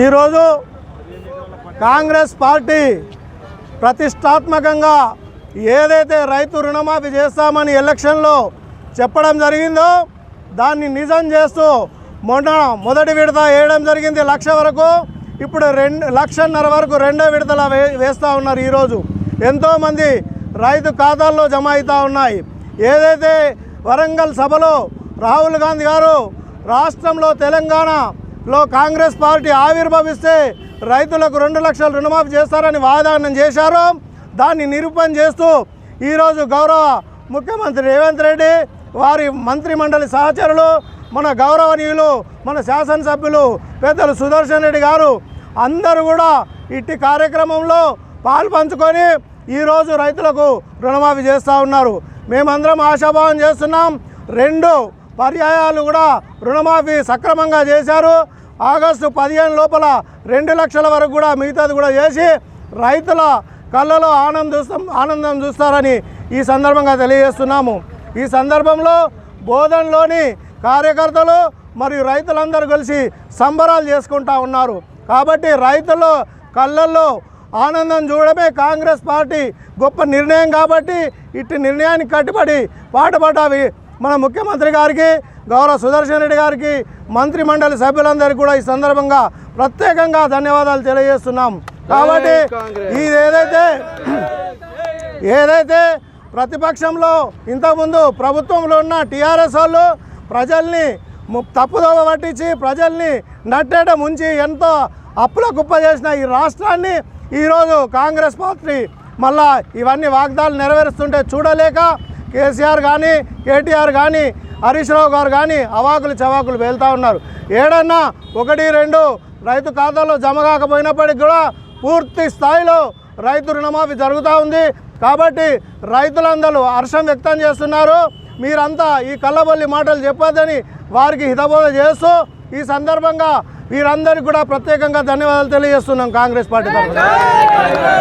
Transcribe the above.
ఈరోజు కాంగ్రెస్ పార్టీ ప్రతిష్టాత్మకంగా ఏదైతే రైతు రుణమాఫీ చేస్తామని ఎలక్షన్లో చెప్పడం జరిగిందో దాన్ని నిజం చేస్తూ మొన్న మొదటి విడత వేయడం జరిగింది లక్ష వరకు ఇప్పుడు రెండు లక్షన్నర వరకు రెండో విడతల వే వేస్తూ ఉన్నారు ఈరోజు. ఎంతోమంది రైతు ఖాతాల్లో జమ అవుతూ ఉన్నాయి. ఏదైతే వరంగల్ సభలో రాహుల్ గాంధీ గారు రాష్ట్రంలో తెలంగాణ లో కాంగ్రెస్ పార్టీ ఆవిర్భవిస్తే రైతులకు రెండు లక్షల రుణమాఫీ చేస్తారని వాదానం చేశారు. దాన్ని నిరూపణ చేస్తూ ఈరోజు గౌరవ ముఖ్యమంత్రి రేవంత్ రెడ్డి వారి మంత్రిమండలి సహచరులు మన గౌరవనీయులు మన శాసనసభ్యులు పెద్దలు సుదర్శన్ రెడ్డి గారు అందరూ కూడా ఇట్టి కార్యక్రమంలో పాల్పంచుకొని ఈరోజు రైతులకు రుణమాఫీ చేస్తూ ఉన్నారు. మేమందరం ఆశాభావం చేస్తున్నాం. రెండు పర్యాయాలు కూడా రుణమాఫీ సక్రమంగా చేశారు. ఆగస్టు పదిహేను లోపల రెండు లక్షల వరకు కూడా మిగతాది కూడా చేసి రైతుల కళ్ళలో ఆనందం చూస్తాం ఆనందం చూస్తారని ఈ సందర్భంగా తెలియజేస్తున్నాము. ఈ సందర్భంలో బోధనలోని కార్యకర్తలు మరియు రైతులందరూ కలిసి సంబరాలు చేసుకుంటా ఉన్నారు. కాబట్టి రైతులు కళ్ళల్లో ఆనందం చూడడమే కాంగ్రెస్ పార్టీ గొప్ప నిర్ణయం కాబట్టి ఇట్టి నిర్ణయానికి కట్టుబడి పాటుపడ్డావి మన ముఖ్యమంత్రి గారికి గౌరవ సుదర్శన్ రెడ్డి గారికి మంత్రి మండలి సభ్యులందరికీ కూడా ఈ సందర్భంగా ప్రత్యేకంగా ధన్యవాదాలు తెలియజేస్తున్నాం. కాబట్టి ఇది ఏదైతే ఏదైతే ప్రతిపక్షంలో ఇంతకుముందు ప్రభుత్వంలో ఉన్న టీఆర్ఎస్ వాళ్ళు ప్రజల్ని తప్పుదోవ పట్టించి ప్రజల్ని నట్టేట ముంచి ఎంతో అప్పుల కుప్ప చేసిన ఈ రాష్ట్రాన్ని ఈరోజు కాంగ్రెస్ పార్టీ మళ్ళా ఇవన్నీ వాగ్దానాలు నెరవేరుస్తుంటే చూడలేక కేసీఆర్ కానీ కేటీఆర్ కానీ హరీష్ రావు గారు కానీ అవాకులు చవాకులు వెళ్తూ ఉన్నారు. ఏడన్నా ఒకటి రెండు రైతు ఖాతాలో జమ కాకపోయినప్పటికీ కూడా పూర్తి స్థాయిలో రైతు రుణమాఫీ జరుగుతూ ఉంది. కాబట్టి రైతులందరూ హర్షం వ్యక్తం చేస్తున్నారు. మీరంతా ఈ కళ్ళబొల్లి మాటలు చెప్పొద్దని వారికి హితబోధ చేస్తూ ఈ సందర్భంగా వీరందరికీ కూడా ప్రత్యేకంగా ధన్యవాదాలు తెలియజేస్తున్నాం కాంగ్రెస్ పార్టీ తరఫున.